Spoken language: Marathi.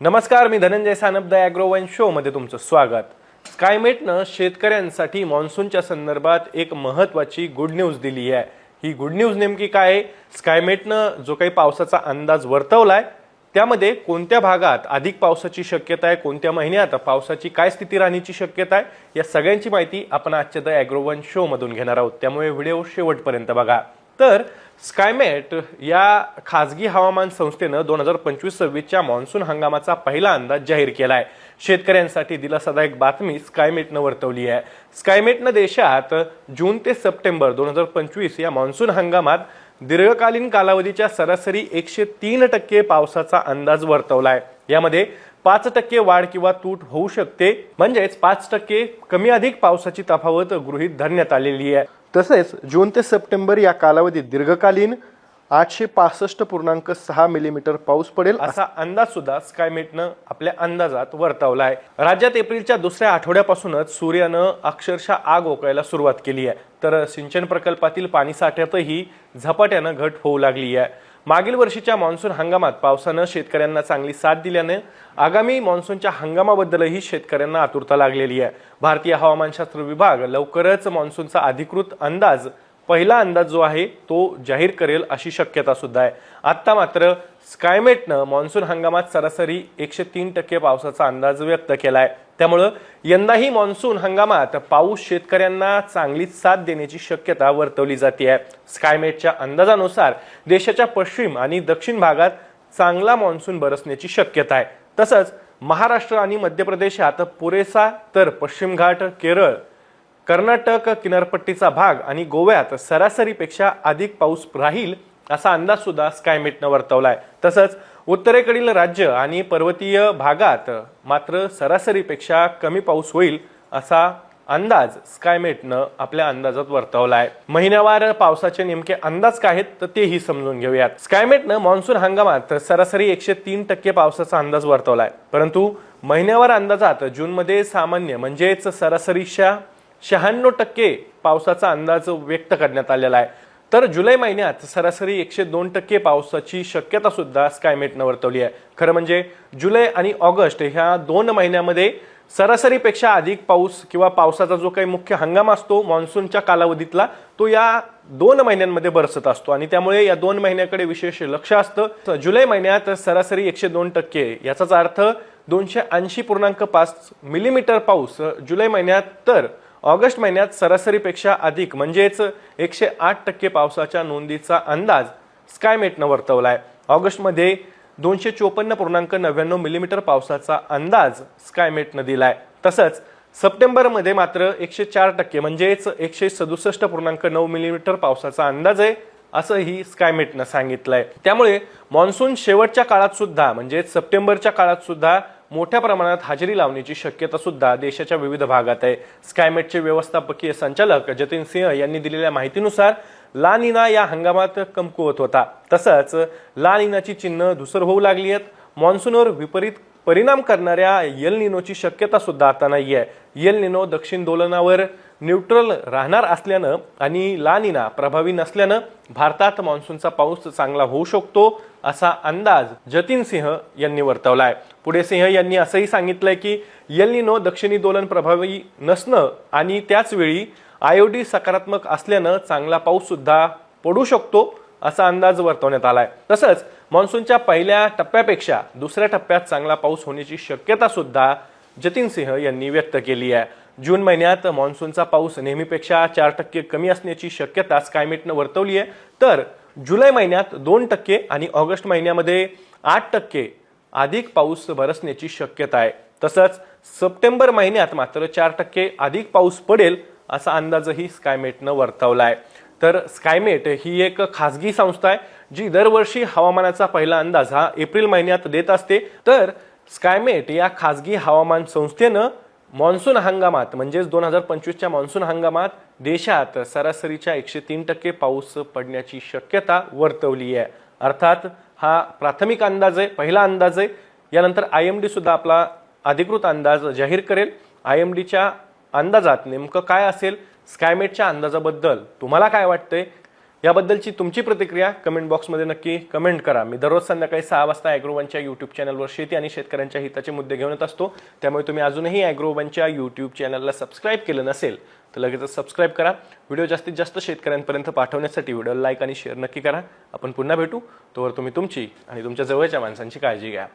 नमस्कार मी Dhananjay Sanap the agro wine show मध्ये तुमचं स्वागत. स्कायमेटनं शेतकऱ्यांसाठी मान्सूनच्या संदर्भात एक महत्त्वाची गुड न्यूज दिली आहे. ही गुड न्यूज नेमकी काय आहे? स्कायमेटनं जो काही पावसाचा अंदाज वर्तवलाय त्यामध्ये कोणत्या भागात अधिक पावसाची शक्यता आहे कोणत्या महिन्यात पावसाची काय स्थिती राहण्याची शक्यता आहे या सगळ्यांची माहिती आपण आजच्या द ॲग्रोवन शोमधून शो मधून घेणार आहोत. त्यामुळे व्हिडिओ शेवटपर्यंत बघा. तर स्कायमेट या खाजगी हवामान संस्थेनं दोन हजार पंचवीस सव्वीसच्या मान्सून हंगामाचा पहिला अंदाज जाहीर केला आहे शेतकऱ्यांसाठी दिलासादायक बातमी स्कायमेटनं वर्तवली आहे. स्कायमेटनं देशात जून ते सप्टेंबर दोन हजार पंचवीस या मान्सून हंगामात दीर्घकालीन कालावधीच्या सरासरी एकशे तीन टक्के पावसाचा अंदाज वर्तवला आहे यामध्ये पाच टक्के वाढ किंवा तूट होऊ शकते. म्हणजेच पाच टक्के कमी अधिक पावसाची तफावत गृहीत धरण्यात आलेली आहे. तसेच जून ते सप्टेंबर या कालावधीत दीर्घकालीन आठशे पासष्ट पूर्णांक सहा मिलीमीटर पाऊस पडेल असा अंदाज सुद्धा स्कायमेटनं आपल्या अंदाजात वर्तवला आहे राज्यात एप्रिलच्या दुसऱ्या आठवड्यापासूनच सूर्यानं अक्षरशः आग ओकायला सुरुवात केली आहे. तर सिंचन प्रकल्पातील पाणीसाठ्यातही झपाट्यानं घट होऊ लागली आहे. मागील वर्षीच्या मान्सून हंगामात पावसानं शेतकऱ्यांना चांगली साथ दिल्याने आगामी मान्सूनच्या हंगामाबद्दलही शेतकऱ्यांना आतुरता लागलेली आहे. भारतीय हवामानशास्त्र विभाग लवकरच मान्सूनचा अधिकृत अंदाज पहिला अंदाज जो आहे तो जाहीर करेल अशी शक्यता सुद्धा आहे. आत्ता मात्र स्कायमेटनं मान्सून हंगामात सरासरी एकशे तीन टक्के पावसाचा अंदाज व्यक्त केला आहे त्यामुळं यंदाही मान्सून हंगामात पाऊस शेतकऱ्यांना चांगलीच साथ देण्याची शक्यता वर्तवली जाते आहे स्कायमेटच्या अंदाजानुसार देशाच्या पश्चिम आणि दक्षिण भागात चांगला मान्सून बरसण्याची शक्यता आहे. तसंच महाराष्ट्र आणि मध्य प्रदेशात पुरेसा तर पश्चिम घाट केरळ कर्नाटक किनारपट्टीचा भाग आणि गोव्यात सरासरीपेक्षा अधिक पाऊस राहील असा अंदाज सुद्धा स्कायमेटनं वर्तवलाय. तसंच उत्तरेकडील राज्य आणि पर्वतीय भागात मात्र सरासरीपेक्षा कमी पाऊस होईल असा अंदाज स्कायमेटनं आपल्या अंदाजात वर्तवला आहे महिन्यावार पावसाचे नेमके अंदाज काय आहेत तर तेही समजून घेऊयात. स्कायमेटनं मान्सून हंगामात सरासरी एकशे तीन टक्के पावसाचा अंदाज वर्तवलाय. परंतु महिन्यावार अंदाजात जूनमध्ये सामान्य म्हणजेच सरासरीच्या शहाण्णव टक्के पावसाचा अंदाज व्यक्त करण्यात आलेला आहे. तर जुलै महिन्यात सरासरी एकशे दोन टक्के पावसाची शक्यता सुद्धा स्कायमेटनं वर्तवली आहे. खरं म्हणजे जुलै आणि ऑगस्ट ह्या दोन महिन्यामध्ये सरासरीपेक्षा अधिक पाऊस किंवा पावसाचा जो काही मुख्य हंगाम असतो मान्सूनच्या कालावधीतला तो या दोन महिन्यांमध्ये बरसत असतो. आणि त्यामुळे या दोन महिन्याकडे विशेष लक्ष असतं. तर जुलै महिन्यात सरासरी एकशे दोन टक्के याचाच अर्थ दोनशे ऐंशी पूर्णांक पाच मिलीमीटर पाऊस जुलै महिन्यात तर ऑगस्ट महिन्यात सरासरीपेक्षा अधिक म्हणजेच एकशे आठ टक्के पावसाच्या नोंदीचा अंदाज स्कायमेटनं वर्तवला आहे ऑगस्टमध्ये दोनशे चोपन्न पूर्णांक नव्याण्णव मिलीमीटर पावसाचा अंदाज स्कायमेटनं दिला आहे तसंच सप्टेंबरमध्ये मात्र एकशे चार टक्के म्हणजेच एकशे सदुसष्ट पूर्णांक नऊ मिलीमीटर पावसाचा अंदाज आहे असंही स्कायमेटनं सांगितलंय. त्यामुळे मान्सून शेवटच्या काळात सुद्धा म्हणजे सप्टेंबरच्या काळात सुद्धा मोठ्या प्रमाणात हजेरी लावण्याची शक्यता सुद्धा देशाच्या विविध भागात आहे. स्कायमेटचे व्यवस्थापकीय संचालक जतीन सिंह यांनी दिलेल्या माहितीनुसार ला निना या हंगामात कमकुवत होता. तसंच ला निनाची चिन्ह धुसर होऊ लागली आहेत. मान्सूनवर विपरीत परिणाम करणाऱ्या येल निनोची शक्यता सुद्धा आता नाही आहे येल निनो दक्षिण दोलनावर न्यूट्रल राहणार असल्यानं आणि लानिना प्रभावी नसल्यानं भारतात मान्सूनचा पाऊस चांगला होऊ शकतो असा अंदाज जतीन सिंह यांनी वर्तवलाय. पुढे सिंह यांनी असंही सांगितलंय की यल दक्षिणी दोलन प्रभावी नसणं आणि त्याचवेळी आयओडी आयोडी सकारात्मक असल्यानं चांगला पाऊस सुद्धा पडू शकतो असा अंदाज वर्तवण्यात आलाय. तसंच मान्सूनच्या पहिल्या टप्प्यापेक्षा दुसऱ्या टप्प्यात चांगला पाऊस होण्याची शक्यता सुद्धा जतीन सिंह यांनी व्यक्त केली आहे. जून महिन्यात मान्सूनचा पाऊस नेहमीपेक्षा चार टक्के कमी असण्याची शक्यता स्कायमेटनं वर्तवली आहे तर जुलै महिन्यात दोन टक्के आणि ऑगस्ट महिन्यामध्ये आठ टक्के अधिक पाऊस बरसण्याची शक्यता आहे. तसंच सप्टेंबर महिन्यात मात्र चार टक्के अधिक पाऊस पडेल असा अंदाजही स्कायमेटनं वर्तवला आहे तर स्कायमेट ही एक खाजगी संस्था आहे जी दरवर्षी हवामानाचा पहिला अंदाज हा एप्रिल महिन्यात देत असते. तर स्कायमेट या खाजगी हवामान संस्थेनं मान्सून हंगामात म्हणजेच दोन हजार पंचवीसच्या मान्सून हंगामात देशात सरासरीच्या एकशे तीन टक्के पाऊस पडण्याची शक्यता वर्तवली आहे. अर्थात हा प्राथमिक अंदाज आहे पहिला अंदाज आहे. यानंतर आय एम डी सुद्धा आपला अधिकृत अंदाज जाहीर करेल. आय एम डीच्या अंदाजात नेमकं काय असेल? स्कायमेटच्या अंदाजाबद्दल तुम्हाला काय वाटतंय? याबद्दलची तुमची प्रतिक्रिया कमेंट बॉक्समध्ये नक्की कमेंट करा. मी दररोज संध्याकाळी सहा वाजता ॲग्रोवनच्या यूट्यूब चॅनलवर शेती आणि शेतकऱ्यांच्या हिताचे मुद्दे घेऊन येत असतो. त्यामुळे तुम्ही अजूनही ॲग्रोवनच्या यूट्यूब चॅनलला सबस्क्राईब केलं नसेल तर लगेचच सबस्क्राईब करा. व्हिडिओ जास्तीत जास्त शेतकऱ्यांपर्यंत पाठवण्यासाठी व्हिडिओ लाईक आणि शेअर नक्की करा. आपण पुन्हा भेटू. तोवर तुम्ही तुमची आणि तुमच्या जवळच्या माणसांची काळजी घ्या.